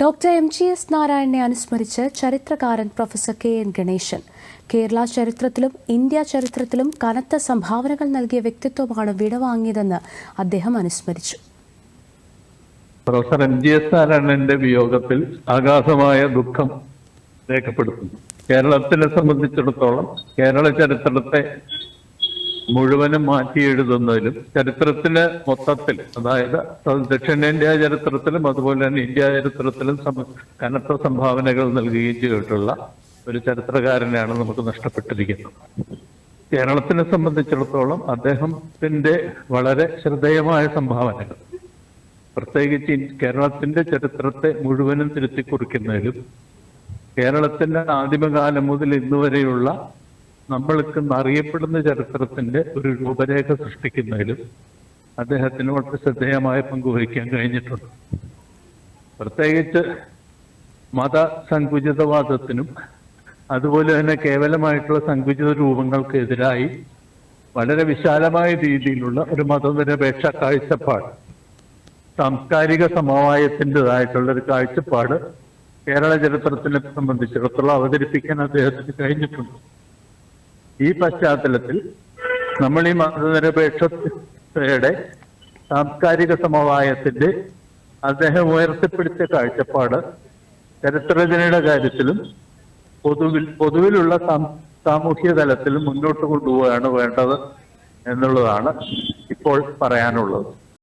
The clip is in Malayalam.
ഡോക്ടർ എം ജി എസ് നാരായണനെ അനുസ്മരിച്ച് ചരിത്രകാരൻ professor K N Ganesan. Kerala ചരിത്രത്തിലും India ചരിത്രത്തിലും കനത്ത സംഭാവനകൾ നൽകിയ വ്യക്തിത്വമാണ് വിടവാങ്ങിയതെന്ന് അദ്ദേഹം അനുസ്മരിച്ചു. പ്രൊഫസർ എം ജി എസ് നാരായണന്റെ വിയോഗത്തിൽ ആകാശമായ ദുഃഖം രേഖപ്പെടുത്തുന്നു. കേരളത്തിനെ സംബന്ധിച്ചിടത്തോളം കേരള ചരിത്രത്തെ മുഴുവനും മാറ്റി എഴുതുന്നതിലും ചരിത്രത്തിന് മൊത്തത്തിൽ അതായത് ദക്ഷിണേന്ത്യ ചരിത്രത്തിലും അതുപോലെ തന്നെ ഇന്ത്യ ചരിത്രത്തിലും കനത്ത സംഭാവനകൾ നൽകുകയും ചെയ്തിട്ടുള്ള ഒരു ചരിത്രകാരനെയാണ് നമുക്ക് നഷ്ടപ്പെട്ടിരിക്കുന്നത്. കേരളത്തിനെ സംബന്ധിച്ചിടത്തോളം അദ്ദേഹത്തിന്റെ വളരെ ശ്രദ്ധേയമായ സംഭാവനകൾ പ്രത്യേകിച്ച് കേരളത്തിന്റെ ചരിത്രത്തെ മുഴുവനും തിരുത്തി കുറിക്കുന്നതിലും കേരളത്തിന്റെ ആദിമകാലം മുതൽ ഇന്ന് വരെയുള്ള നമ്മൾക്ക് അറിയപ്പെടുന്ന ചരിത്രത്തിന്റെ ഒരു രൂപരേഖ സൃഷ്ടിക്കുന്നതിലും അദ്ദേഹത്തിന് വളരെ ശ്രദ്ധേയമായ പങ്ക് വഹിക്കാൻ കഴിഞ്ഞിട്ടുണ്ട്. പ്രത്യേകിച്ച് മത സങ്കുചിതവാദത്തിനും അതുപോലെ തന്നെ കേവലമായിട്ടുള്ള സങ്കുചിത രൂപങ്ങൾക്കെതിരായി വളരെ വിശാലമായ രീതിയിലുള്ള ഒരു മതനിരപേക്ഷ കാഴ്ചപ്പാട് സാംസ്കാരിക സമവായത്തിന്റെതായിട്ടുള്ള ഒരു കാഴ്ചപ്പാട് കേരള ചരിത്രത്തിനെ സംബന്ധിച്ചിടത്തോളം അവതരിപ്പിക്കാൻ അദ്ദേഹത്തിന് കഴിഞ്ഞിട്ടുണ്ട്. ഈ പശ്ചാത്തലത്തിൽ നമ്മൾ ഈ മതനിരപേക്ഷതയുടെ സാംസ്കാരിക സമവായത്തിന്റെ അദ്ദേഹം ഉയർത്തിപ്പിടിച്ച കാഴ്ചപ്പാട് ചരിത്രരചനയുടെ കാര്യത്തിലും പൊതുവിൽ പൊതുവിലുള്ള സാമൂഹ്യ തലത്തിലും മുന്നോട്ട് കൊണ്ടുപോവുകയാണ് വേണ്ടത് എന്നുള്ളതാണ് ഇപ്പോൾ പറയാനുള്ളത്.